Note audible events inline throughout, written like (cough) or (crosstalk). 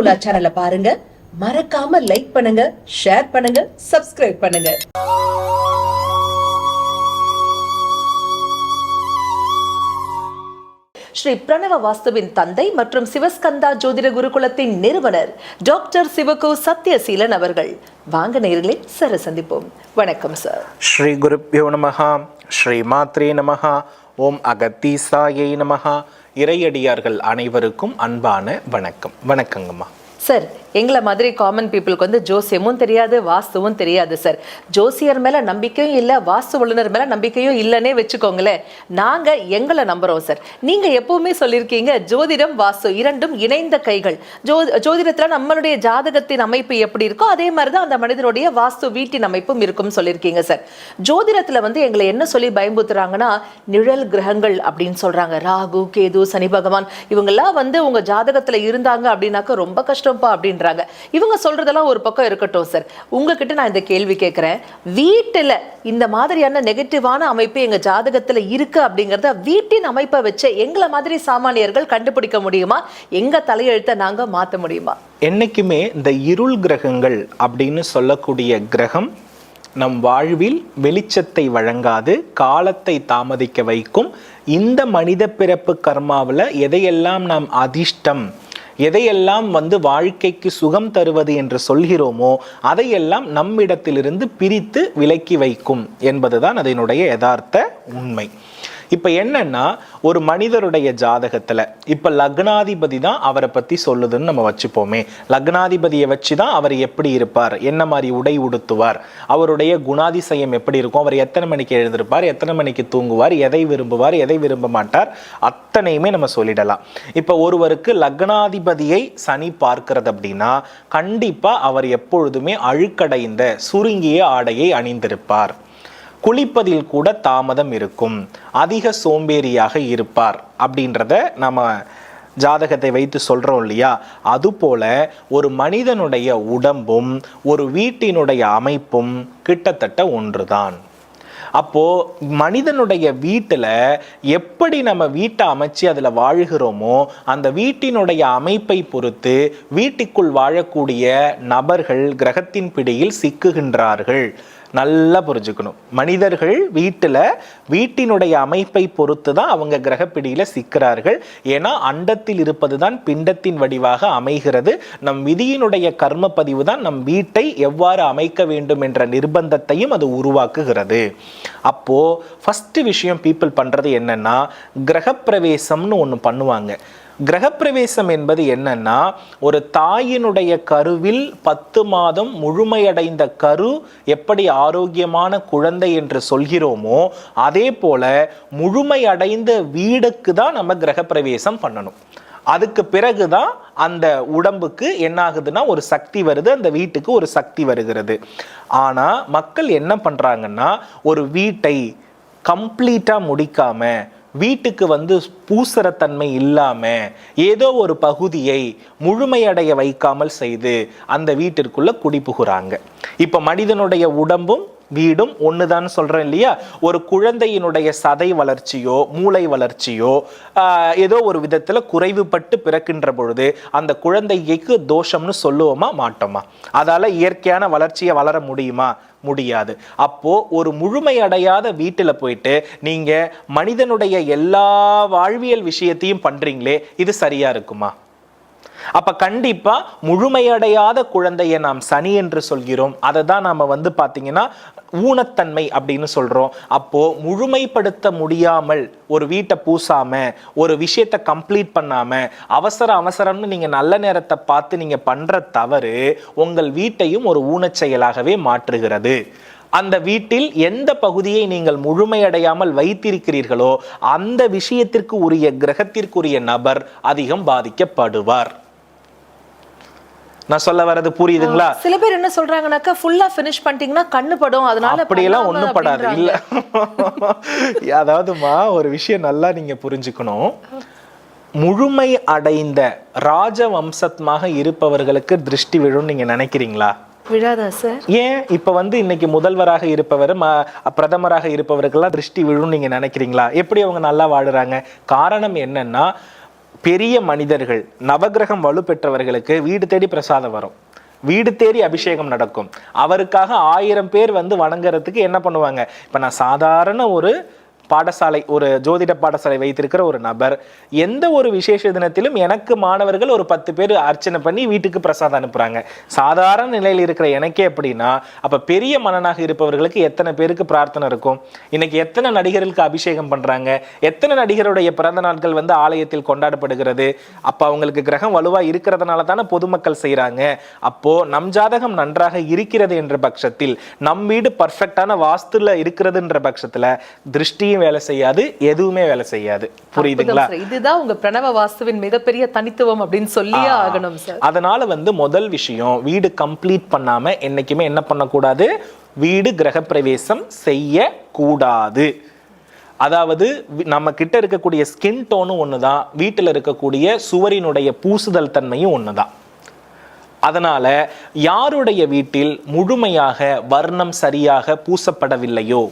உலா சேனலை பாருங்க. மறக்காம லைக் பண்ணுங்க ஷேர் பண்ணுங்க சப்ஸ்கிரைப் பண்ணுங்க. ஸ்ரீ பிரணவ வாஸ்துவின் தந்தை மற்றும் சிவஸ்கந்தா ஜோதிட குருகுலத்தின் நிறுவனர் டாக்டர் சிவகு சத்யசீலன் அவர்கள். வாங்க நேர்களே சர சந்திப்போம். வணக்கம் சார் ஸ்ரீ குருப்பியோ நமஹா ஸ்ரீ மாத்ரே நமஹா ஓம் அகத்தீசாயை நமஹா. இறையடியார்கள் அனைவருக்கும் அன்பான வணக்கம். வணக்கங்கம்மா. சார் எங்களை மாதிரி காமன் பீப்புளுக்கு வந்து ஜோசியமும் தெரியாது வாஸ்துவும் தெரியாது சார் ஜோசியர் மேலே நம்பிக்கையும் இல்லை வாஸ்து வல்லுநர் மேலே நம்பிக்கையும் இல்லைன்னே வச்சுக்கோங்களேன் நாங்கள் எங்களை நம்புகிறோம் சார் நீங்கள் எப்பவுமே சொல்லியிருக்கீங்க ஜோதிடம் வாஸ்து இரண்டும் இணைந்த கைகள். ஜோ ஜோதிடத்துல நம்மளுடைய ஜாதகத்தின் அமைப்பு எப்படி இருக்கோ அதே மாதிரி தான் அந்த மனிதனுடைய வாஸ்து வீட்டின் அமைப்பும் இருக்கும்னு சொல்லியிருக்கீங்க சார் ஜோதிடத்தில் வந்து எங்களை என்ன சொல்லி பயம்புத்துறாங்கன்னா நிழல் கிரகங்கள் அப்படின்னு சொல்கிறாங்க ராகு கேது சனி பகவான். இவங்கெல்லாம் வந்து உங்கள் ஜாதகத்தில் இருந்தாங்க அப்படின்னாக்க ரொம்ப கஷ்டம்ப்பா அப்படின்றாங்க இவங்க சொல்றதெல்லாம் ஒரு பக்கம் இருக்கட்டும் சார் உங்ககிட்ட நான் இந்த கேள்வி கேட்குறேன் வீட்டில் இந்த மாதிரியான நெகட்டிவான அமைப்பு எங்க ஜாதகத்தில் இருக்கு அப்படிங்கிறத வீட்டின் அமைப்பை வச்சு எங்களை மாதிரி சாமானியர்கள் கண்டுபிடிக்க முடியுமா? எங்க தலையெழுத்தை நாங்கள் மாற்ற முடியுமா? என்னைக்குமே இந்த இருள் கிரகங்கள் அப்படின்னு சொல்லக்கூடிய கிரகம் நம் வாழ்வில் வெளிச்சத்தை வழங்காது காலத்தை தாமதிக்க வைக்கும். இந்த மனித பிறப்பு கர்மாவில் எதையெல்லாம் நாம் அதிர்ஷ்டம் எதையெல்லாம் வந்து வாழ்க்கைக்கு சுகம் தருவது என்று சொல்கிறோமோ அதையெல்லாம் நம்மிடத்திலிருந்து பிரித்து விலக்கி வைக்கும் என்பதுதான் அதனுடைய யதார்த்த உண்மை. இப்போ என்னன்னா ஒரு மனிதருடைய ஜாதகத்தில் இப்போ லக்னாதிபதி தான் அவரை பற்றி சொல்லுதுன்னு நம்ம வச்சுப்போமே. லக்னாதிபதியை வச்சு தான் அவர் எப்படி இருப்பார் என்ன மாதிரி உடை உடுத்துவார் அவருடைய குணாதிசயம் எப்படி இருக்கும் அவர் எத்தனை மணிக்கு எழுந்திருப்பார் எத்தனை மணிக்கு தூங்குவார் எதை விரும்புவார் எதை விரும்ப மாட்டார் அத்தனையுமே நம்ம சொல்லிடலாம். இப்போ ஒருவருக்கு லக்னாதிபதியை சனி பார்க்கிறது அப்படின்னா கண்டிப்பாக அவர் எப்பொழுதுமே அழுக்கடைந்த சுருங்கிய ஆடையை அணிந்திருப்பார். குளிப்பதில் கூட தாமதம் இருக்கும். அதிக சோம்பேறியாக இருப்பார் அப்படின்றத நம்ம ஜாதகத்தை வைத்து சொல்கிறோம் இல்லையா? அதுபோல ஒரு மனிதனுடைய உடம்பும் ஒரு வீட்டினுடைய அமைப்பும் கிட்டத்தட்ட ஒன்றுதான். அப்போது மனிதனுடைய வீட்டில் எப்படி நம்ம வீட்டை அமைச்சு அதில் வாழுகிறோமோ அந்த வீட்டினுடைய அமைப்பை பொறுத்து வீட்டுக்குள் வாழக்கூடிய நபர்கள் கிரகத்தின் பிடியில் சிக்குகின்றார்கள். நல்லா புரிஞ்சுக்கணும். மனிதர்கள் வீட்டில் வீட்டினுடைய அமைப்பை பொறுத்து தான் அவங்க கிரகப்பிடியில் சிக்கிறார்கள். ஏன்னா அண்டத்தில் இருப்பது தான் பிண்டத்தின் வடிவாக அமைகிறது. நம் விதியினுடைய கர்ம பதிவு தான் நம் வீட்டை எவ்வாறு அமைக்க வேண்டும் என்ற நிர்பந்தத்தையும் அது உருவாக்குகிறது. அப்போது ஃபஸ்ட்டு விஷயம் பீப்புள் பண்ணுறது என்னன்னா கிரகப்பிரவேசம்னு ஒன்று பண்ணுவாங்க. கிரகப்பிரவேசம் என்பது என்னன்னா ஒரு தாயினுடைய கருவில் பத்து மாதம் முழுமையடைந்த கரு எப்படி ஆரோக்கியமான குழந்தை என்று சொல்கிறோமோ அதே போல முழுமையடைந்த வீடுக்கு தான் நம்ம கிரகப்பிரவேசம் பண்ணணும். அதுக்கு பிறகுதான் அந்த உடம்புக்கு என்ன ஆகுதுன்னா ஒரு சக்தி வருது அந்த வீட்டுக்கு ஒரு சக்தி வருகிறது. ஆனா மக்கள் என்ன பண்றாங்கன்னா ஒரு வீட்டை கம்ப்ளீட்டா முடிக்காம வீட்டுக்கு வந்து பூசரத்தன்மை இல்லாமல் ஏதோ ஒரு பகுதியை முழுமையடைய வைக்காமல் செய்து அந்த வீட்டிற்குள்ளே குடிபுகுறாங்க. இப்போ மனிதனுடைய உடம்பும் வீடும் ஒண்ணுதான் சொல்றேன் இல்லையா? ஒரு குழந்தையினுடைய சதை வளர்ச்சியோ மூளை வளர்ச்சியோ ஏதோ ஒரு விதத்துல குறைவுபட்டு பிறக்கின்ற பொழுது அந்த குழந்தைக்கு தோஷம்னு சொல்லுவோமா? மாட்டோமா? அதால இயற்கையான வளர்ச்சியை வளர முடியுமா? முடியாது. அப்போ ஒரு முழுமையடையாத வீட்டில் போயிட்டு நீங்க மனிதனுடைய எல்லா வாழ்வியல் விஷயத்தையும் பண்றீங்களே இது சரியா இருக்குமா? அப்ப கண்டிப்பா முழுமையடையாத குழந்தையை நாம் சனி என்று சொல்கிறோம். அதை தான் நாம வந்து பாத்தீங்கன்னா ஊனத்தன்மை அப்படின்னு சொல்றோம். அப்போ முழுமைப்படுத்த முடியாமல் ஒரு வீட்டை பூசாம ஒரு விஷயத்தை கம்ப்ளீட் பண்ணாம அவசர அவசரம்னு நீங்க நல்ல நேரத்தை பார்த்து நீங்க பண்ற தவறு உங்கள் வீட்டையும் ஒரு ஊனச் செயலாகவே மாற்றுகிறது. அந்த வீட்டில் எந்த பகுதியை நீங்கள் முழுமையடையாமல் வைத்திருக்கிறீர்களோ அந்த விஷயத்திற்கு உரிய கிரகத்திற்குரிய நபர் அதிகம் பாதிக்கப்படுவார். நான் சொல்ல வர்றது புரியுதுங்களா? சில பேர் என்ன சொல்றாங்கன்னாக்கா ஃபுல்லா ஃபினிஷ் பண்ணிட்டீங்கன்னா கண்ணு படும் அதனால அப்படியெல்லாம் ஒண்ணும் படாது. இல்ல. (laughs) அதாவதுமா ஒரு விஷயம் நல்லா நீங்க புரிஞ்சுக்கணும். முழுமை அடைந்த ராஜவம்சத்மாக இருப்பவர்களுக்கு திருஷ்டி விழும் நீங்க நினைக்கிறீங்களா? விழாதா சார் ஏன்? இப்ப வந்து இன்னைக்கு முதல்வராக இருப்பவர் பிரதமராக இருப்பவருக்கெல்லாம் திருஷ்டி விழும் நீங்க நினைக்கிறீங்களா? எப்படி அவங்க நல்லா வாழுறாங்க? காரணம் என்னன்னா பெரிய மனிதர்கள் நவக்கிரகம் வலு பெற்றவர்களுக்கு வீடு தேடி பிரசாதம் வரும். வீடு தேடி அபிஷேகம் நடக்கும். அவருக்காக ஆயிரம் பேர் வந்து வணங்குறதுக்கு என்ன பண்ணுவாங்க? இப்போ நான் சாதாரண ஒரு பாடசாலை ஒரு ஜோதிட பாடசாலை வைத்திருக்கிற ஒரு நபர். எந்த ஒரு விசேஷ தினத்திலும் எனக்கு மாணவர்கள் ஒரு பத்து பேர் அர்ச்சனை பண்ணி வீட்டுக்கு பிரசாதம் அனுப்புறாங்க. சாதாரண நிலையில் இருக்கிற எனக்கே அப்படின்னா அப்ப பெரிய மனனாக இருப்பவர்களுக்கு எத்தனை பேருக்கு பிரார்த்தனை இருக்கும்? இன்னைக்கு எத்தனை நடிகர்களுக்கு அபிஷேகம் பண்றாங்க? எத்தனை நடிகருடைய பிறந்த நாட்கள் வந்து ஆலயத்தில் கொண்டாடப்படுகிறது? அப்ப அவங்களுக்கு கிரகம் வலுவா இருக்கிறதுனால தானே பொதுமக்கள் செய்கிறாங்க அப்போ நம் ஜாதகம் நன்றாக இருக்கிறது என்ற பட்சத்தில் நம் வீடு பர்ஃபெக்டான வாஸ்துல இருக்கிறதுன்ற பட்சத்துல திருஷ்டியும் வேலை செய்யாது எதுவுமே வேலை செய்யாது. புரியுதுங்களா. இதுதான் உங்க பிரணவ வாஸ்துவின் மிகப்பெரிய தனித்துவம் அப்படின்னு சொல்லியே ஆகணும் சார் அதனால வந்து முதல் விஷயம் வீடு கம்ப்ளீட் பண்ணாம என்னைக்குமே என்ன பண்ணக்கூடாது? வீடு கிரகப்பிரவேசம் செய்ய கூடாது அதாவது நம்ம கிட்ட இருக்கக்கூடிய ஸ்கின் டோனும் ஒண்ணுதான் வீட்டில் இருக்கக்கூடிய சுவரினுடைய பூசுதல் தன்மையும் ஒண்ணுதான். அதனால யாருடைய வீட்டில் முழுமையாக வர்ணம் சரியாக பூசப்படவில்லையோ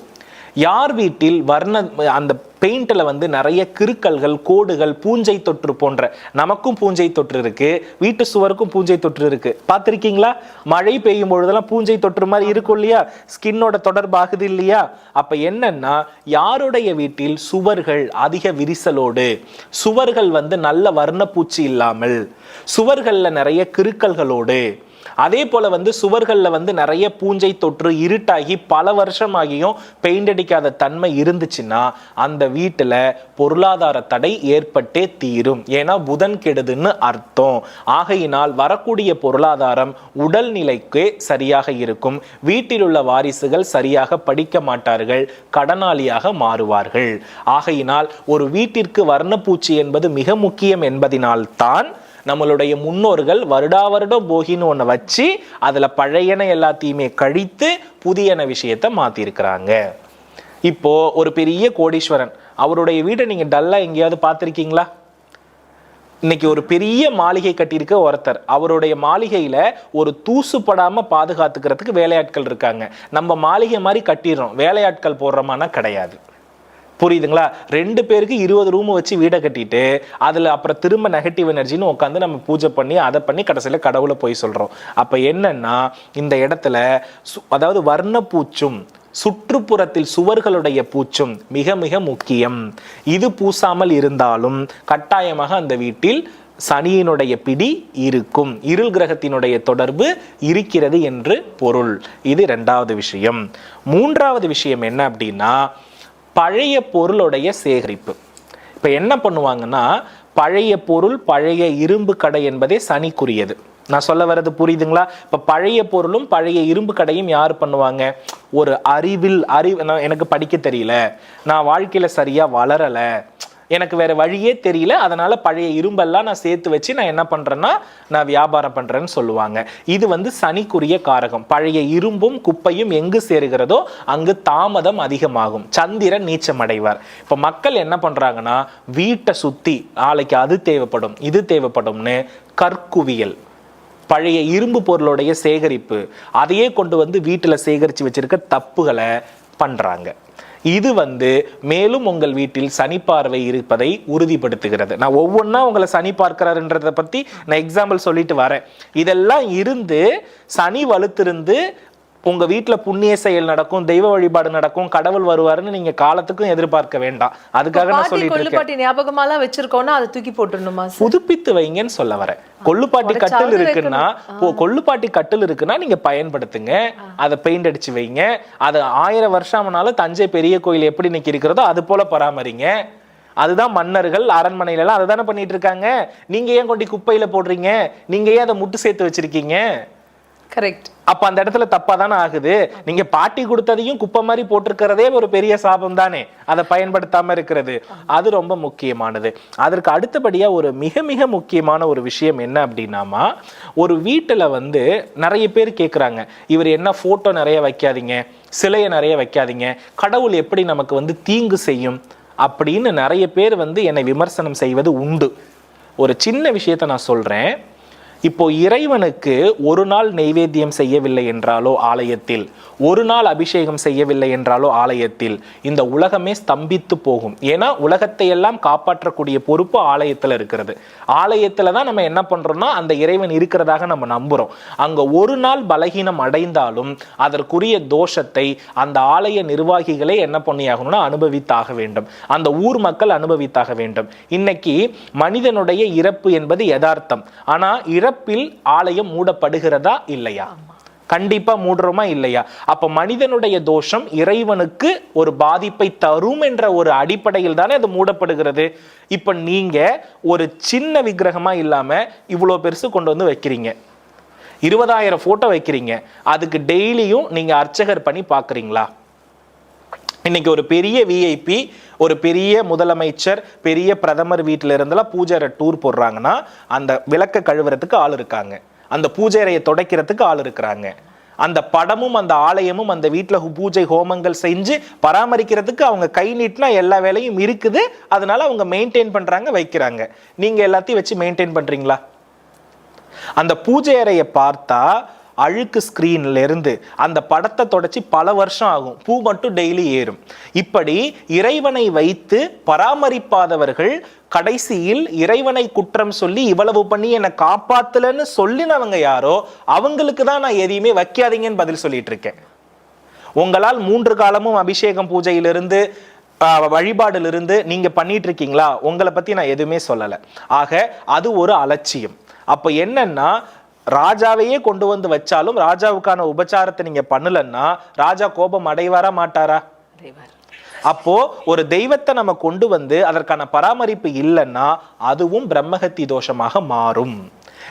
யார் வீட்டில் வர்ண அந்த பெயிண்டில் வந்து நிறைய கிருக்கல்கள் கோடுகள் பூஞ்சை தொற்று போன்ற நமக்கும் பூஞ்சை தொற்று இருக்கு வீட்டு சுவருக்கும் பூஞ்சை தொற்று இருக்கு. பார்த்துருக்கீங்களா? மழை பெய்யும் பொழுதெல்லாம் பூஞ்சை தொற்று மாதிரி இருக்கும் இல்லையா? ஸ்கின்னோட தொடர்பாகுது இல்லையா? அப்ப என்னன்னா யாருடைய வீட்டில் சுவர்கள் அதிக விரிசலோடு சுவர்கள் வந்து நல்ல வர்ணப்பூச்சி இல்லாமல் சுவர்களில் நிறைய கிருக்கல்களோடு அதே போல வந்து சுவர்களில் வந்து நிறைய பூஞ்சை தொற்று இருட்டாகி பல வருஷமாகியும் பெயிண்ட் அடிக்காத தன்மை இருந்துச்சுன்னா அந்த வீட்டில் பொருளாதார தடை ஏற்பட்டே தீரும். ஏன்னா புதன் கெடுதுன்னு அர்த்தம். ஆகையினால் வரக்கூடிய பொருளாதாரம் உடல்நிலைக்கே சரியாக இருக்கும். வீட்டில் உள்ள வாரிசுகள் சரியாக படிக்க மாட்டார்கள் கடனாளியாக மாறுவார்கள். ஆகையினால் ஒரு வீட்டிற்கு வர்ணப்பூச்சி என்பது மிக முக்கியம் என்பதினால்தான் நம்மளுடைய முன்னோர்கள் வருடா வருடம் போகின்னு ஒன்று வச்சு அதில் பழையன எல்லாத்தையுமே கழித்து புதியன விஷயத்தை மாற்றிருக்கிறாங்க இப்போ ஒரு பெரிய கோடீஸ்வரன் அவருடைய வீட்டை நீங்கள் டல்லாக எங்கேயாவது பார்த்துருக்கீங்களா? இன்னைக்கு ஒரு பெரிய மாளிகை கட்டியிருக்க ஒருத்தர் அவருடைய மாளிகையில் ஒரு தூசுப்படாமல் பாதுகாத்துக்கிறதுக்கு வேலையாட்கள் இருக்காங்க. நம்ம மாளிகை மாதிரி கட்டிடுறோம் வேலையாட்கள் போடுறோமானா கிடையாது. புரியுதுங்களா? ரெண்டு பேருக்கு இருபது ரூம் வச்சு வீடை கட்டிட்டு அதுல அப்புறம் திரும்ப நெகட்டிவ் எனர்ஜின்னு உட்காந்து நம்ம பூஜை பண்ணி அதை பண்ணி கடைசியில கடவுளை போய் சொல்றோம். அப்ப என்னன்னா இந்த இடத்துல சு- அதாவது வர்ணப்பூச்சும் சுற்றுப்புறத்தில் சுவர்களுடைய பூச்சும் மிக மிக முக்கியம். இது பூசாமல் இருந்தாலும் கட்டாயமாக அந்த வீட்டில் சனியினுடைய பிடி இருக்கும். இருள் கிரகத்தினுடைய தொடர்பு இருக்கிறது என்று பொருள். இது ரெண்டாவது விஷயம். மூன்றாவது விஷயம் என்ன அப்படின்னா பழைய பொருளுடைய சேகரிப்பு. இப்போ என்ன பண்ணுவாங்கன்னா பழைய பொருள் பழைய இரும்பு கடை என்பதே சனிக்குரியது. நான் சொல்ல வர்றது புரியுதுங்களா? இப்போ பழைய பொருளும் பழைய இரும்பு கடையும் யார் பண்ணுவாங்க? ஒரு அறிவில் அறிவு நான் எனக்கு படிக்க தெரியல. நான் வாழ்க்கையில் சரியாக வளரலை. எனக்கு வேற வழியே தெரியல அதனால பழைய இரும்பெல்லாம் நான் சேர்த்து வச்சு நான் என்ன பண்றேன்னா நான் வியாபாரம் பண்றேன்னு சொல்லுவாங்க. இது வந்து சனிக்குரிய காரகம். பழைய இரும்பும் குப்பையும் எங்கு சேருகிறதோ அங்கு தாமதம் அதிகமாகும். சந்திரன் நீச்சம் அடைவார் இப்ப மக்கள் என்ன பண்றாங்கன்னா வீட்டை சுத்தி நாளைக்கு அது தேவைப்படும் இது தேவைப்படும்னு கற்குவியல். பழைய இரும்பு பொருளுடைய சேகரிப்பு. அதையே கொண்டு வந்து வீட்டில் சேகரித்து வச்சிருக்க தப்புகளை பண்ணுறாங்க இது வந்து மேலும் உங்கள் வீட்டில் சனி பார்வை இருப்பதை உறுதிப்படுத்துகிறது. நான் ஒவ்வொன்றா உங்களை சனி பார்க்கிறாருன்றதை பற்றி நான் எக்ஸாம்பிள் சொல்லிட்டு வரேன். இதெல்லாம் இருந்து சனி வலுத்திருந்து உங்க வீட்டுல புண்ணிய செயல் நடக்கும் தெய்வ வழிபாடு நடக்கும் கடவுள் வருவாருன்னு நீங்க காலத்துக்கும் எதிர்பார்க்க வேண்டாம். அதுக்காக நான் சொல்லிட்டு இருக்கேன். ஞாபகமாலாம் வச்சிருக்கோம்னா அதை தூக்கி போட்டுடணுமா புதுப்பித்து வைங்கன்னு சொல்ல வரேன். கொள்ளுப்பாட்டி கட்டில் இருக்குன்னா கொள்ளுப்பாட்டி கட்டில் இருக்குன்னா நீங்க பயன்படுத்துங்க. அதை பெயிண்ட் அடிச்சு வைங்க. அது ஆயிரம் வருஷம் ஆனாலும் தஞ்சை பெரிய கோயில் எப்படி இன்னைக்கு இருக்கிறதோ அது போல பராமரிங்க. அதுதான் மன்னர்கள் அரண்மனையில எல்லாம் அதுதானே பண்ணிட்டு இருக்காங்க. நீங்க ஏன் கொண்டு குப்பையில போடுறீங்க? நீங்க ஏன் அதை முட்டு சேர்த்து வச்சிருக்கீங்க? கரெக்ட் அப்ப அந்த இடத்துல தப்பா தானே ஆகுது? நீங்க பாட்டி கொடுத்ததையும் குப்பை மாதிரி போட்டிருக்கிறதே ஒரு பெரிய சாபம் தானே? அதை பயன்படுத்தாம இருக்கிறது. அது ரொம்ப முக்கியமானது. அதற்கு அடுத்தபடியா ஒரு மிக மிக முக்கியமான ஒரு விஷயம் என்ன அப்படின்னாமா ஒரு வீட்டுல வந்து நிறைய பேர் கேக்குறாங்க. இவர் என்ன போட்டோ நிறைய வைக்காதீங்க சிலையை நிறைய வைக்காதீங்க கடவுள் எப்படி நமக்கு வந்து தீங்கு செய்யும் அப்படின்னு நிறைய பேர் வந்து என்னை விமர்சனம் செய்வது உண்டு. ஒரு சின்ன விஷயத்தை நான் சொல்றேன். இப்போ இறைவனுக்கு ஒரு நாள் நெய்வேத்தியம் செய்யவில்லை என்றாலோ ஆலயத்தில் ஒரு நாள் அபிஷேகம் செய்யவில்லை என்றாலோ ஆலயத்தில் இந்த உலகமே ஸ்தம்பித்து போகும். ஏன்னா உலகத்தை எல்லாம் காப்பாற்றக்கூடிய பொறுப்பு ஆலயத்துல இருக்கிறது. ஆலயத்தில் தான் நம்ம என்ன பண்றோம்னா அந்த இறைவன் இருக்கிறதாக நம்ம நம்புறோம். அங்க ஒரு நாள் பலகீனம் அடைந்தாலும் அதற்குரிய தோஷத்தை அந்த ஆலய நிர்வாகிகளே என்ன பண்ணியாகணும்னா அனுபவித்தாக வேண்டும். அந்த ஊர் மக்கள் அனுபவித்தாக வேண்டும். இன்னைக்கு மனிதனுடைய இறப்பு என்பது யதார்த்தம். ஆனா இறப்பில் ஆலயம் மூடப்படுகிறதா இல்லையா? கண்டிப்பா மூடுறோமா இல்லையா? அப்ப மனிதனுடைய தோஷம் இறைவனுக்கு ஒரு பாதிப்பை தரும் என்ற ஒரு அடிப்படையில் தானே அது மூடப்படுகிறது. இப்ப நீங்க ஒரு சின்ன விக்கிரகமா இல்லாம இவ்வளவு பெருசு கொண்டு வந்து வைக்கிறீங்க. இருபதாயிரம் போட்டோ வைக்கிறீங்க. அதுக்கு டெய்லியும் நீங்க அர்ச்சகர் பண்ணி பாக்குறீங்களா? இன்னைக்கு ஒரு பெரிய விஐபி ஒரு பெரிய முதலமைச்சர் பெரிய பிரதமர் வீட்டில இருந்தெல்லாம் பூஜை டூர் போடுறாங்கன்னா அந்த விளக்க கழுவுறதுக்கு ஆள் இருக்காங்க. அந்த பூஜை அறையை துடைக்கிறதுக்கு ஆள் இருக்கிறாங்க. அந்த படமும் அந்த ஆலயமும் அந்த வீட்டில் பூஜை ஹோமங்கள் செஞ்சு பராமரிக்கிறதுக்கு அவங்க கை நீட்டினா எல்லா வேலையும் இருக்குது. அதனால அவங்க மெயின்டைன் பண்றாங்க வைக்கிறாங்க. நீங்க எல்லாத்தையும் வச்சு மெயின்டைன் பண்றீங்களா? அந்த பூஜை அறையை பார்த்தா அழுக்கு ஸ்கிரீன்ல இருந்து அந்த படத்தை தொடச்சி பல வருஷம் ஆகும். பூ மட்டும் டெய்லி ஏறும். இப்படி இறைவனை வைத்து பராமரிப்பாதவர்கள் கடைசியில் இறைவனை குற்றம் சொல்லி இவ்வளவு பண்ணி என்னை காப்பாத்தலன்னு சொல்லினவங்க யாரோ அவங்களுக்கு தான் நான் எதையுமே வைக்காதீங்கன்னு பதில் சொல்லிட்டு இருக்கேன். உங்களால் மூன்று காலமும் அபிஷேகம் பூஜையிலிருந்து வழிபாடிலிருந்து நீங்க பண்ணிட்டு இருக்கீங்களா? உங்களை பத்தி நான் எதுவுமே சொல்லலை. ஆக அது ஒரு அலட்சியம். அப்போ என்னன்னா ராஜாவையே கொண்டு வந்து வச்சாலும் ராஜாவுக்கான உபச்சாரத்தை நீங்க பண்ணலன்னா ராஜா கோபம் அடைவாரா மாட்டாரா. அப்போ ஒரு தெய்வத்தை நம்ம கொண்டு வந்து அதற்கான பராமரிப்பு இல்லைன்னா அதுவும் பிரம்மஹத்தி தோஷமாக மாறும்.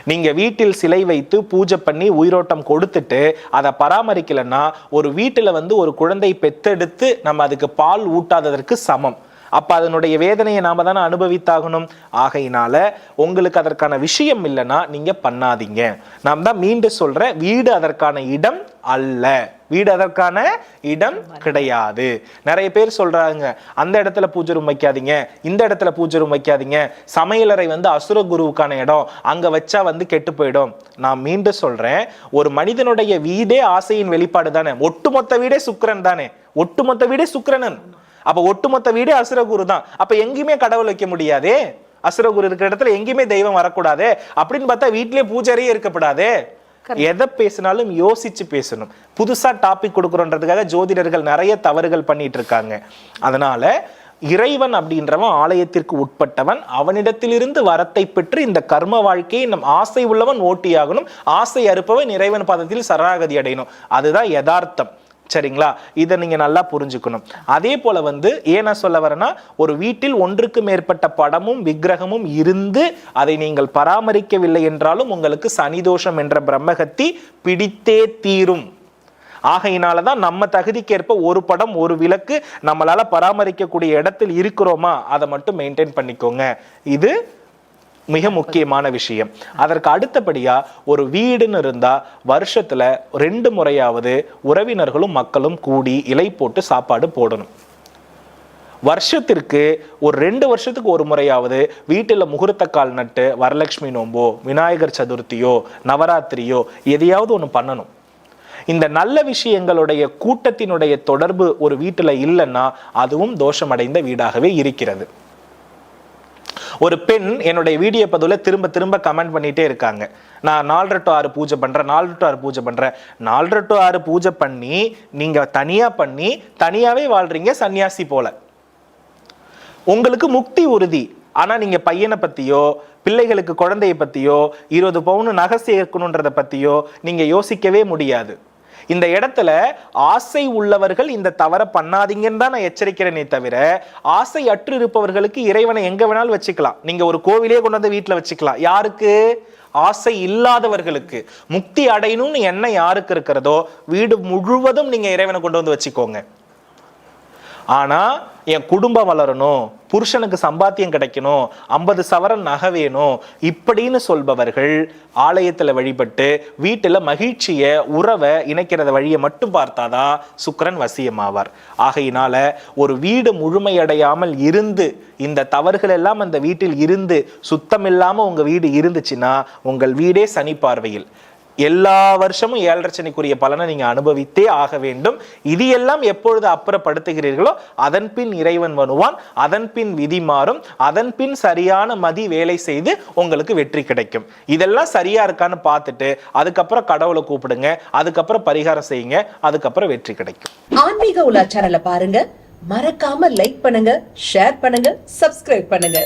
நீங்க வீட்டில் சிலை வைத்து பூஜை பண்ணி உயிரோட்டம் கொடுத்துட்டு அதை பராமரிக்கலைன்னா ஒரு வீட்டுல வந்து ஒரு குழந்தை பெத்தெடுத்து நம்ம அதுக்கு பால் ஊட்டாததற்கு சமம். அப்ப அதனுடைய வேதனையை நாம தானே அனுபவித்தாகணும். ஆகையினால உங்களுக்கு அதற்கான விஷயம் இல்லைன்னா நீங்க பண்ணாதீங்க. நாம் தான் மீண்டும் சொல்றேன் வீடு அதற்கான இடம் அல்ல. வீடு அதற்கான இடம் கிடையாது. நிறைய பேர் சொல்றாங்க அந்த இடத்துல பூஜை ரூம் வைக்காதீங்க இந்த இடத்துல பூஜை ரூம் வைக்காதீங்க. சமையலறை வந்து அசுர குருவுக்கான இடம். அங்க வச்சா வந்து கெட்டு போயிடும். நான் மீண்டும் சொல்றேன் ஒரு மனிதனுடைய வீடே ஆசையின் வெளிப்பாடு தானே. ஒட்டுமொத்த வீடே சுக்கரன் தானே. ஒட்டுமொத்த வீடே சுக்கரனன் அப்ப ஒட்டுமொத்த வீடே அசுரகுரு தான். அப்ப எங்கேயுமே கடவுள் வைக்க முடியாதே. அசுரகுரு இருக்கிற இடத்துல எங்கேயுமே தெய்வம் வரக்கூடாதே. அப்படின்னு பார்த்தா வீட்லயே பூஜாரியே இருக்கப்படாதே. எதை பேசினாலும் யோசிச்சு பேசணும். புதுசா டாபிக் கொடுக்குறோன்றதுக்காக ஜோதிடர்கள் நிறைய தவறுகள் பண்ணிட்டு இருக்காங்க. அதனால இறைவன் அப்படின்றவன் ஆலயத்திற்கு உட்பட்டவன் அவனிடத்திலிருந்து வரத்தை பெற்று இந்த கர்ம வாழ்க்கையை நம் ஆசை உள்ளவன் ஓட்டியாகணும். ஆசை அறுப்பவன் இறைவன் பாதத்தில் சரணாகதி அடையணும். அதுதான் யதார்த்தம். சரிங்களா? இதை நீங்க நல்லா புரிஞ்சுக்கணும். அதே போல வந்து ஏன் நான் சொல்ல வரேன்னா ஒரு வீட்டில் ஒன்றுக்கு மேற்பட்ட படமும் விக்கிரகமும் இருந்து அதை நீங்கள் பராமரிக்கவில்லை என்றாலும் உங்களுக்கு சனிதோஷம் என்ற பிரம்மகத்தி பிடித்தே தீரும். ஆகையினால தான் நம்ம தகுதிக்கேற்ப ஒரு படம் ஒரு விளக்கு நம்மளால பராமரிக்கக்கூடிய இடத்தில் இருக்கிறோமா? அதை மட்டும் மெயின்டைன் பண்ணிக்கோங்க. இது மிக முக்கியமான விஷயம். அதற்கு அடுத்தபடியாக ஒரு வீடுன்னு இருந்தால் வருஷத்தில் ரெண்டு முறையாவது உறவினர்களும் மக்களும் கூடி இலை போட்டு சாப்பாடு போடணும். வருஷத்திற்கு ஒரு ரெண்டு வருஷத்துக்கு ஒரு முறையாவது வீட்டில் முகூர்த்த கால் நட்டு வரலட்சுமி நோம்போ விநாயகர் சதுர்த்தியோ நவராத்திரியோ எதையாவது ஒன்று பண்ணணும். இந்த நல்ல விஷயங்களுடைய கூட்டத்தினுடைய தொடர்பு ஒரு வீட்டில் இல்லைன்னா அதுவும் தோஷமடைந்த வீடாகவே இருக்கிறது. ஒரு பெண் என்னுடைய வீடியோ பதிவில் திரும்ப திரும்ப கமெண்ட் பண்ணிட்டே இருக்காங்க. நான் நாலரை டு ஆறு பூஜை பண்ணுறேன் நாலரை டு ஆறு பூஜை பண்ணுறேன் நாலரை டு ஆறு பூஜை பண்ணி நீங்கள் தனியாக பண்ணி தனியாகவே வாழ்றீங்க சன்னியாசி போல. உங்களுக்கு முக்தி உறுதி. ஆனால் நீங்கள் பையனை பற்றியோ பிள்ளைகளுக்கு குழந்தைய பற்றியோ இருபது பவுன் நகை சேர்க்கணுன்றத பற்றியோ நீங்கள் யோசிக்கவே முடியாது. இந்த இடத்துல ஆசை உள்ளவர்கள் இந்த தவறை பண்ணாதீங்கன்னு தான் நான் எச்சரிக்கிறேனே தவிர ஆசை அற்று இருப்பவர்களுக்கு இறைவனை எங்க வேணாலும் வச்சுக்கலாம். நீங்க ஒரு கோவிலே கொண்டு வந்து வீட்டில் வச்சுக்கலாம். யாருக்கு? ஆசை இல்லாதவர்களுக்கு. முக்தி அடையணும்னு எண்ணம் யாருக்கு இருக்கிறதோ வீடு முழுவதும் நீங்க இறைவனை கொண்டு வந்து வச்சுக்கோங்க. ஆனால் என் குடும்பம் வளரணும் புருஷனுக்கு சம்பாத்தியம் கிடைக்கணும் ஐம்பது சவரன் நகை வேணும் இப்படின்னு சொல்பவர்கள் ஆலயத்தில் வழிபட்டு வீட்டில் மகிழ்ச்சியை உறவை இணைக்கிறத வழியை மட்டும் பார்த்தாதான் சுக்கரன் வசியமாவார். ஆகையினால ஒரு வீடு முழுமையடையாமல் இருந்து இந்த தவறுகள் எல்லாம் அந்த வீட்டில் இருந்து சுத்தம் உங்கள் வீடு இருந்துச்சுன்னா உங்கள் வீடே சனி பார்வையில். எல்லா வருஷமும் ஏழரை சனிக்குரிய பலனை நீங்க அனுபவித்தே ஆக வேண்டும். இது எல்லாம் எப்பொழுது அப்புறப்படுத்துகிறீர்களோ அதன் பின் இறைவன் வருவான் அதன் பின் விதி மாறும் அதன் பின் சரியான மதி வேலை செய்து உங்களுக்கு வெற்றி கிடைக்கும். இதெல்லாம் சரியா இருக்கான்னு பார்த்துட்டு அதுக்கப்புறம் கடவுளை கூப்பிடுங்க அதுக்கப்புறம் பரிகாரம் செய்யுங்க அதுக்கப்புறம் வெற்றி கிடைக்கும். ஆன்மீக உலா சேனலை பாருங்க. மறக்காம லைக் பண்ணுங்க ஷேர் பண்ணுங்க சப்ஸ்கிரைப் பண்ணுங்க.